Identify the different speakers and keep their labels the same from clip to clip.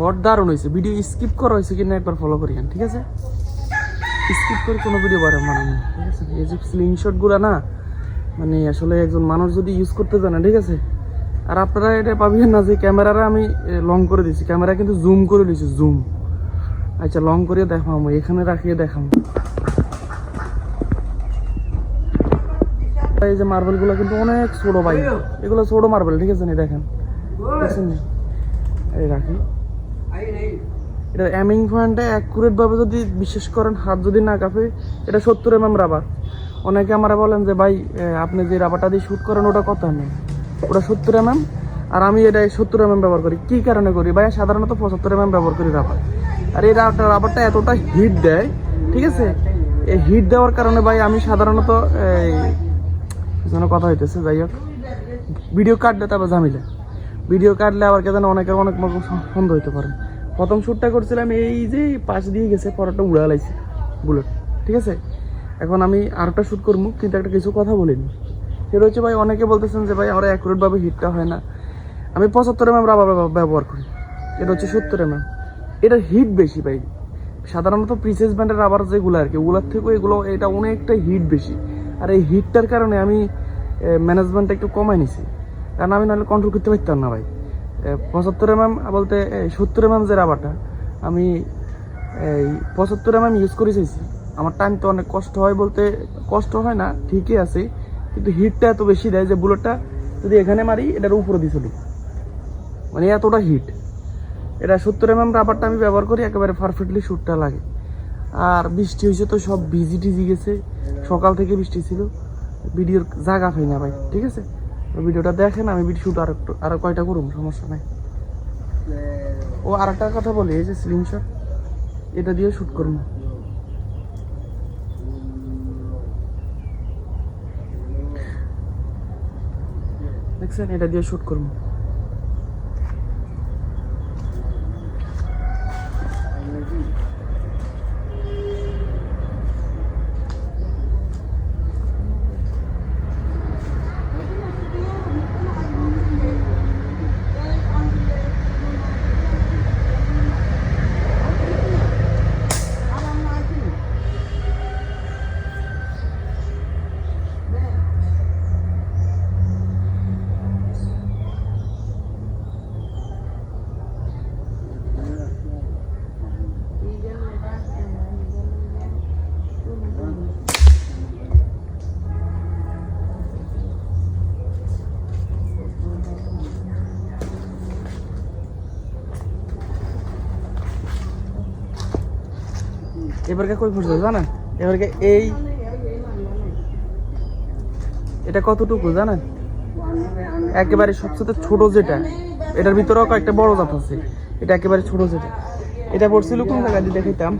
Speaker 1: Short দারুণ হয়েছে video skip করা হয়েছে কিনা একবার ফলো করিয়েন ঠিক আছে? স্কিপ করে কোনো ভিডিও বাড়ান বানানো ঠিক আছে? এই যে স্ক্রিনশটগুলো না মানে আসলে একজন মানুষ যদি ইউজ করতে জানে, ঠিক আছে? আর আপনারা এটা পাবেন না যে ক্যামেরাটা আমি লং করে দিয়েছি। ক্যামেরা কিন্তু জুম করে দিয়েছি জুম আচ্ছা লং করে দেখাবো এখানে রাখিয়ে দেখাম। এই যে মার্বেলগুলো কিন্তু অনেক ছোট ভাই। এগুলো ছোট মার্বেল ঠিক আছে নি? দেখেন? এই রাখি। এটা অ্যামিং পয়েন্টে অ্যাকুরেট ভাবে যদি বিশ্বাস করেন, হাত যদি না কাঁপে, এটা সত্তর এম এম রাবার অনেকে আমরা বলেন যে, ভাই আপনি যে রাবারটা দিয়ে শ্যুট করেন, ওটা কত এম ওটা সত্তর এম আর আমি এটা সত্তর এম ব্যবহার করি। কি কারণে করি? ভাই সাধারণত পঁচাত্তর এম ব্যবহার করি রাবার আর এই রাবারটা এতটা হিট দেয়, ঠিক আছে? এই হিট দেওয়ার কারণে ভাই, আমি সাধারণত এই যেন কথা হইতেছে, যাই হোক। ভিডিও কাটলে তারপর ঝামেলা। ভিডিও কাটলে আবার কেন অনেকের অনেক সন্দেহ হইতে পারে। প্রথম শ্যুটটা করছিলাম এই যে পাশ দিয়ে গেছে, পরটা উড়া লাইছে বুলেট ঠিক আছে? এখন আমি আরেকটা শ্যুট করব, কিন্তু একটা কিছু কথা বলিনি। সেটা হচ্ছে ভাই, অনেকে বলতেছেন যে ভাই, আমরা অ্যাকুরেটভাবে হিটটা হয় না। আমি পঁচাত্তর এম রাবার ব্যবহার করি। এটা হচ্ছে সত্তর এম এটা হিট বেশি ভাই। সাধারণত প্রিসেস ব্যান্ডের রাবার যেগুলো আর কি, ওগুলোর থেকেও এগুলো, এটা অনেকটা হিট বেশি। আর এই হিটটার কারণে আমি ম্যানেজমেন্টটা একটু কমাই নিছি। কারণ আমি নাহলে কন্ট্রোল করতে পারতাম না ভাই। পঁচাত্তর এম এম বলতে সত্তর এম এম যে রাবারটা আমি, এই, পঁচাত্তর এম এম ইউজ করে চাইছি। আমার টাইম তো অনেক কষ্ট হয় বলতে, কষ্ট হয় না, ঠিকই আছে, কিন্তু হিটটা এত বেশি দেয় যে বুলেটটা যদি এখানে মারি, এটার উপরে দিয়ে চলি। মানে এতটা হিট এটা সত্তর এম এম রাবারটা আমি ব্যবহার করি, একেবারে পারফেক্টলি শ্যুটটা লাগে। আর বৃষ্টি হয়েছে তো সব ভিজি টিজি গেছে, সকাল থেকে বৃষ্টি ছিল, ভিডিওর জায়গা পাই না ভাই, ঠিক আছে? ভিডিওটা দেখেন, আমি ভিডিও শুট আর একটু আর কয়টা করুম, সমস্যা নাই। ও আর একটা কথা বলি, এই যে স্ক্রিনশট এটা দিয়ে শ্যুট করুন দেখছেন, এটা দিয়ে শ্যুট করুন এবারকে কই পড়ছে জানেন? এবারকে এই এটা কতটুকু, জানেন? একেবারে সবচেয়ে ছোট যেটা। এটার ভিতরেও কয়েকটা বড় জাত আছে। এটা একেবারে ছোট যেটা। এটা পড়ছিল কোন জায়গা দিয়ে দেখাইতাম।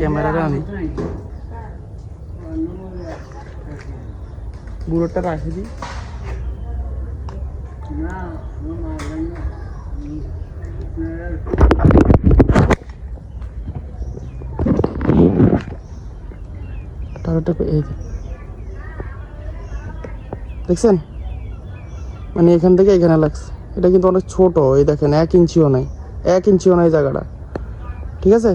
Speaker 1: ক্যামেরারে আমি বুড়োটা রাখি দিই দেখছেন? মানে এখান থেকে এখানে লাগছে। এটা কিন্তু অনেক ছোট, এই দেখেন, এক ইঞ্চিও নাই। এক ইঞ্চিও নাই জায়গাটা। ঠিক আছে?